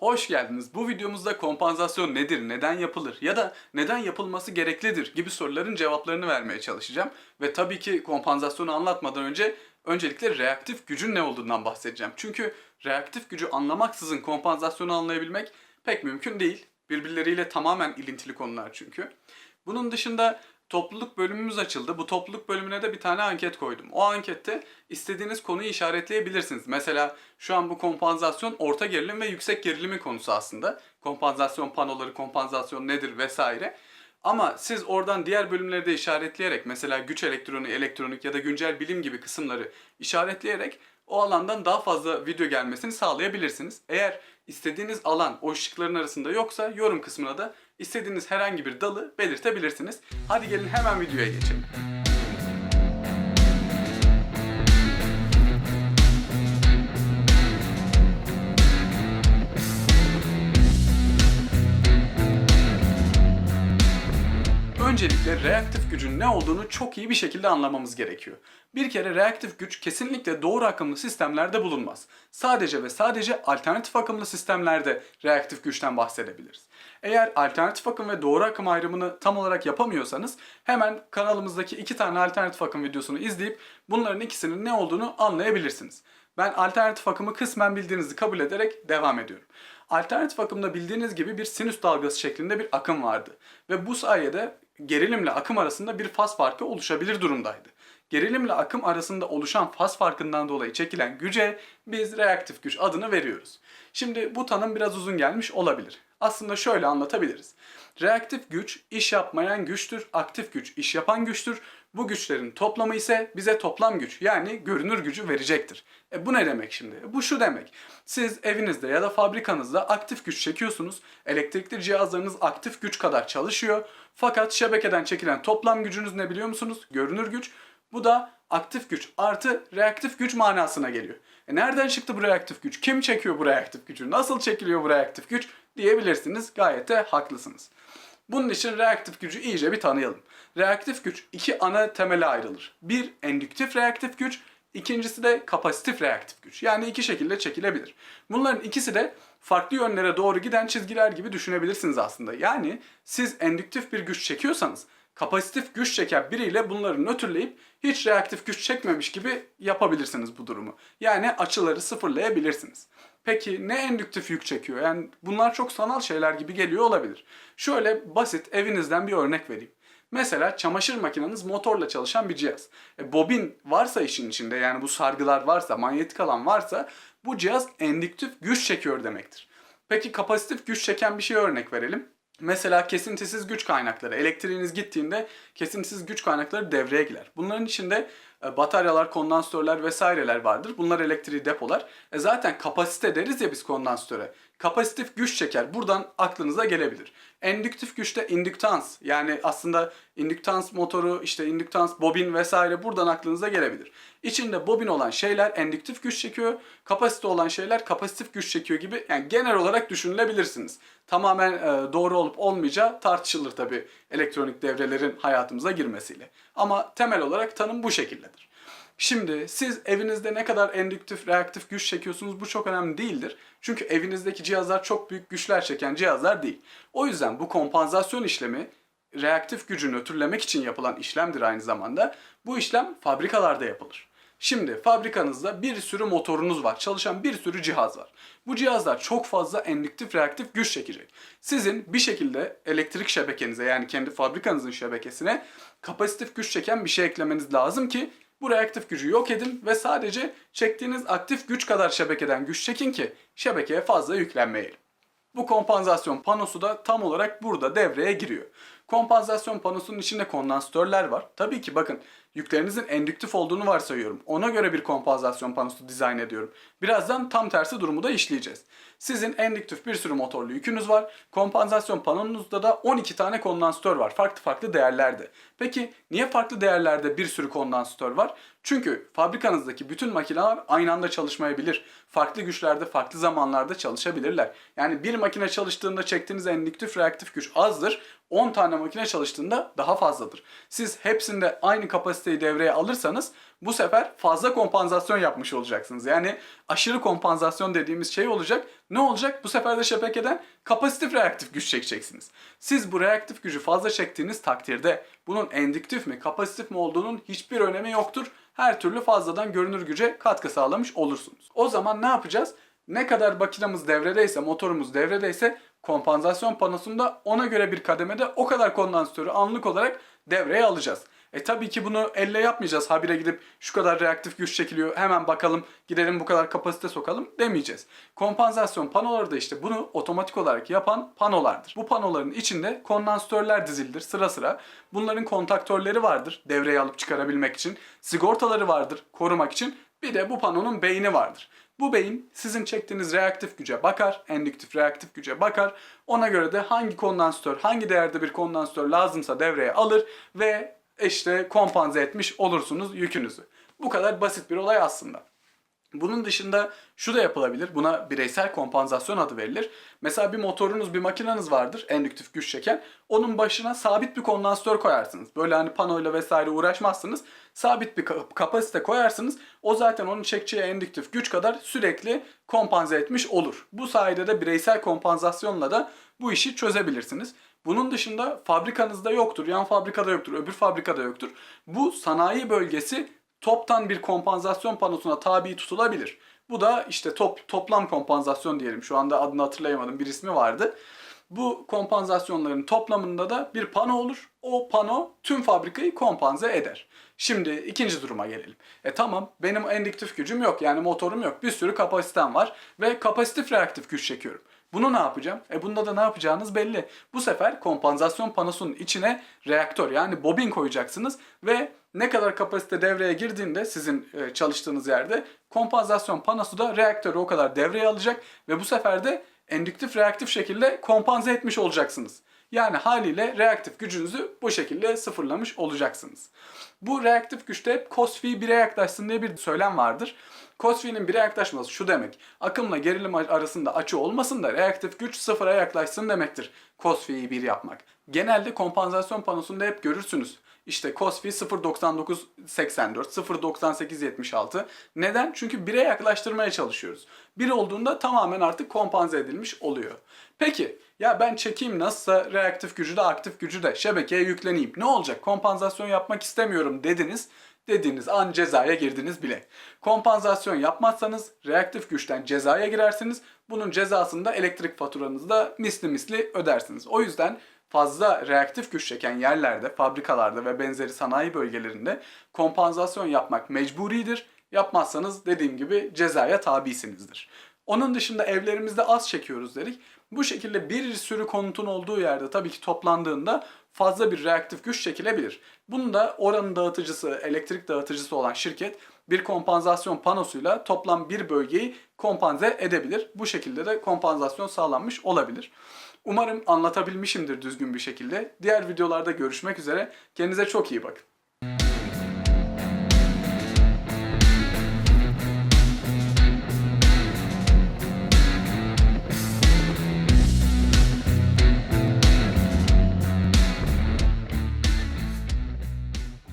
Hoş geldiniz. Bu videomuzda kompansasyon nedir, neden yapılır ya da neden yapılması gereklidir gibi soruların cevaplarını vermeye çalışacağım. Ve tabii ki kompansasyonu anlatmadan önce öncelikle reaktif gücün ne olduğundan bahsedeceğim. Çünkü reaktif gücü anlamaksızın kompansasyonu anlayabilmek pek mümkün değil. Birbirleriyle tamamen ilintili konular çünkü. Bunun dışında topluluk bölümümüz açıldı. Bu topluluk bölümüne de bir tane anket koydum. O ankette istediğiniz konuyu işaretleyebilirsiniz. Mesela şu an bu kompansasyon orta gerilim ve yüksek gerilimin konusu aslında. Kompansasyon panoları, kompansasyon nedir vesaire. Ama siz oradan diğer bölümleri de işaretleyerek mesela güç elektronik, elektronik ya da güncel bilim gibi kısımları işaretleyerek o alandan daha fazla video gelmesini sağlayabilirsiniz. Eğer istediğiniz alan o şıkların arasında yoksa yorum kısmına da istediğiniz herhangi bir dalı belirtebilirsiniz. Hadi gelin hemen videoya geçelim. Öncelikle reaktif gücün ne olduğunu çok iyi bir şekilde anlamamız gerekiyor. Bir kere reaktif güç kesinlikle doğru akımlı sistemlerde bulunmaz. Sadece ve sadece alternatif akımlı sistemlerde reaktif güçten bahsedebiliriz. Eğer alternatif akım ve doğru akım ayrımını tam olarak yapamıyorsanız hemen kanalımızdaki iki tane alternatif akım videosunu izleyip bunların ikisinin ne olduğunu anlayabilirsiniz. Ben alternatif akımı kısmen bildiğinizi kabul ederek devam ediyorum. Alternatif akımda bildiğiniz gibi bir sinüs dalgası şeklinde bir akım vardı. Ve bu sayede gerilimle akım arasında bir faz farkı oluşabilir durumdaydı. Gerilimle akım arasında oluşan faz farkından dolayı çekilen güce biz reaktif güç adını veriyoruz. Şimdi bu tanım biraz uzun gelmiş olabilir. Aslında şöyle anlatabiliriz. Reaktif güç iş yapmayan güçtür, aktif güç iş yapan güçtür. Bu güçlerin toplamı ise bize toplam güç yani görünür gücü verecektir. E bu ne demek şimdi? E bu şu demek. Siz evinizde ya da fabrikanızda aktif güç çekiyorsunuz. Elektrikli cihazlarınız aktif güç kadar çalışıyor. Fakat şebekeden çekilen toplam gücünüz ne biliyor musunuz? Görünür güç. Bu da aktif güç artı reaktif güç manasına geliyor. E nereden çıktı bu reaktif güç? Kim çekiyor bu reaktif gücü? Nasıl çekiliyor bu reaktif güç? Diyebilirsiniz. Gayet de haklısınız. Bunun için reaktif gücü iyice bir tanıyalım. Reaktif güç iki ana temele ayrılır. Bir endüktif reaktif güç, ikincisi de kapasitif reaktif güç. Yani iki şekilde çekilebilir. Bunların ikisi de farklı yönlere doğru giden çizgiler gibi düşünebilirsiniz aslında. Yani siz endüktif bir güç çekiyorsanız kapasitif güç çeken biriyle bunları nötrleyip hiç reaktif güç çekmemiş gibi yapabilirsiniz bu durumu. Yani açıları sıfırlayabilirsiniz. Peki ne endüktif yük çekiyor? Yani bunlar çok sanal şeyler gibi geliyor olabilir. Şöyle basit evinizden bir örnek vereyim. Mesela çamaşır makineniz motorla çalışan bir cihaz. E, bobin varsa işin içinde yani bu sargılar varsa, manyetik alan varsa bu cihaz endüktif güç çekiyor demektir. Peki kapasitif güç çeken bir şey örnek verelim. Mesela kesintisiz güç kaynakları. Elektriğiniz gittiğinde kesintisiz güç kaynakları devreye girer. Bunların içinde e, bataryalar, kondansatörler vesaireler vardır. Bunlar elektriği depolar. E zaten kapasite deriz ya biz kondansatöre. Kapasitif güç çeker. Buradan aklınıza gelebilir. Endüktif güçte indüktans yani aslında indüktans motoru işte indüktans bobin vesaire buradan aklınıza gelebilir. İçinde bobin olan şeyler endüktif güç çekiyor. Kapasite olan şeyler kapasitif güç çekiyor gibi yani genel olarak düşünülebilirsiniz. Tamamen e, doğru olup olmayacağı tartışılır tabi elektronik devrelerin hayatımıza girmesiyle. Ama temel olarak tanım bu şekildedir. Şimdi siz evinizde ne kadar endüktif, reaktif güç çekiyorsunuz bu çok önemli değildir. Çünkü evinizdeki cihazlar çok büyük güçler çeken cihazlar değil. O yüzden bu kompansasyon işlemi reaktif gücü nötrlemek için yapılan işlemdir aynı zamanda. Bu işlem fabrikalarda yapılır. Şimdi fabrikanızda bir sürü motorunuz var. Çalışan bir sürü cihaz var. Bu cihazlar çok fazla endüktif reaktif güç çekecek. Sizin bir şekilde elektrik şebekenize yani kendi fabrikanızın şebekesine kapasitif güç çeken bir şey eklemeniz lazım ki bu reaktif gücü yok edin ve sadece çektiğiniz aktif güç kadar şebekeden güç çekin ki şebekeye fazla yüklenmeyelim. Bu kompansasyon panosu da tam olarak burada devreye giriyor. Kompansasyon panosunun içinde kondansatörler var. Tabii ki bakın yüklerinizin endüktif olduğunu varsayıyorum. Ona göre bir kompansasyon panosu dizayn ediyorum. Birazdan tam tersi durumu da işleyeceğiz. Sizin endüktif bir sürü motorlu yükünüz var. Kompansasyon panonunuzda da 12 tane kondansatör var. Farklı farklı değerlerde. Peki niye farklı değerlerde bir sürü kondansatör var? Çünkü fabrikanızdaki bütün makineler aynı anda çalışmayabilir. Farklı güçlerde, farklı zamanlarda çalışabilirler. Yani bir makine çalıştığında çektiğiniz endüktif reaktif güç azdır. 10 tane makine çalıştığında daha fazladır. Siz hepsinde aynı kapasite kapasiteyi devreye alırsanız bu sefer fazla kompansasyon yapmış olacaksınız. Yani aşırı kompansasyon dediğimiz şey olacak. Ne olacak? Bu sefer de şebekeden kapasitif reaktif güç çekeceksiniz. Siz bu reaktif gücü fazla çektiğiniz takdirde bunun endüktif mi, kapasitif mi olduğunun hiçbir önemi yoktur. Her türlü fazladan görünür güce katkı sağlamış olursunuz. O zaman ne yapacağız? Ne kadar makinamız devredeyse, motorumuz devredeyse kompansasyon panosunda ona göre bir kademede o kadar kondansatörü anlık olarak devreye alacağız. E tabii ki bunu elle yapmayacağız. Habire gidip şu kadar reaktif güç çekiliyor hemen bakalım gidelim bu kadar kapasite sokalım demeyeceğiz. Kompansasyon panoları da işte bunu otomatik olarak yapan panolardır. Bu panoların içinde kondansatörler dizilidir sıra sıra. Bunların kontaktörleri vardır devreye alıp çıkarabilmek için. Sigortaları vardır korumak için. Bir de bu panonun beyni vardır. Bu beyin sizin çektiğiniz reaktif güce bakar, endüktif reaktif güce bakar. Ona göre de hangi kondansatör, hangi değerde bir kondansatör lazımsa devreye alır ve işte kompanze etmiş olursunuz yükünüzü. Bu kadar basit bir olay aslında. Bunun dışında şu da yapılabilir. Buna bireysel kompansasyon adı verilir. Mesela bir motorunuz, bir makineniz vardır endüktif güç çeken. Onun başına sabit bir kondansatör koyarsınız. Böyle hani panoyla vesaire uğraşmazsınız. Sabit bir ka- kapasite koyarsınız. O zaten onun çekeceği endüktif güç kadar sürekli kompanze etmiş olur. Bu sayede de bireysel kompansasyonla da bu işi çözebilirsiniz. Bunun dışında fabrikanızda yoktur, yan fabrikada yoktur, öbür fabrikada yoktur. Bu sanayi bölgesi toptan bir kompansasyon panosuna tabi tutulabilir. Bu da işte top, toplam kompansasyon diyelim. Şu anda adını hatırlayamadım. Bir ismi vardı. Bu kompansasyonların toplamında da bir pano olur. O pano tüm fabrikayı kompanze eder. Şimdi ikinci duruma gelelim. E tamam benim endüktif gücüm yok yani motorum yok. Bir sürü kapasitem var ve kapasitif reaktif güç çekiyorum. Bunu ne yapacağım? E bunda da ne yapacağınız belli. Bu sefer kompansasyon panosunun içine reaktör yani bobin koyacaksınız ve ne kadar kapasite devreye girdiğinde sizin e, çalıştığınız yerde kompansasyon panosu da reaktörü o kadar devreye alacak ve bu sefer de endüktif reaktif şekilde kompanze etmiş olacaksınız. Yani haliyle reaktif gücünüzü bu şekilde sıfırlamış olacaksınız. Bu reaktif güçte hep cos phi 1'e yaklaşsın diye bir söylem vardır. Cos phi'nin 1'e yaklaşması şu demek. Akımla gerilim arasında açı olmasın da reaktif güç sıfıra yaklaşsın demektir. Cos phi'yi 1 yapmak. Genelde kompansasyon panosunda hep görürsünüz. İşte cos phi 0.9984, 0.9876. Neden? Çünkü 1'e yaklaştırmaya çalışıyoruz. 1 olduğunda tamamen artık kompanze edilmiş oluyor. Peki ya ben çekeyim nasılsa reaktif gücü de aktif gücü de şebekeye yükleneyim. Ne olacak? Kompansasyon yapmak istemiyorum dediniz. Dediğiniz an cezaya girdiniz bile. Kompansasyon yapmazsanız reaktif güçten cezaya girersiniz. Bunun cezasını da elektrik faturanızda misli misli ödersiniz. O yüzden fazla reaktif güç çeken yerlerde, fabrikalarda ve benzeri sanayi bölgelerinde kompansasyon yapmak mecburidir. Yapmazsanız dediğim gibi cezaya tabisinizdir. Onun dışında evlerimizde az çekiyoruz dedik. Bu şekilde bir sürü konutun olduğu yerde tabii ki toplandığında fazla bir reaktif güç çekilebilir. Bunu da oranın dağıtıcısı, elektrik dağıtıcısı olan şirket bir kompansasyon panosuyla toplam bir bölgeyi kompanze edebilir. Bu şekilde de kompansasyon sağlanmış olabilir. Umarım anlatabilmişimdir düzgün bir şekilde. Diğer videolarda görüşmek üzere. Kendinize çok iyi bakın.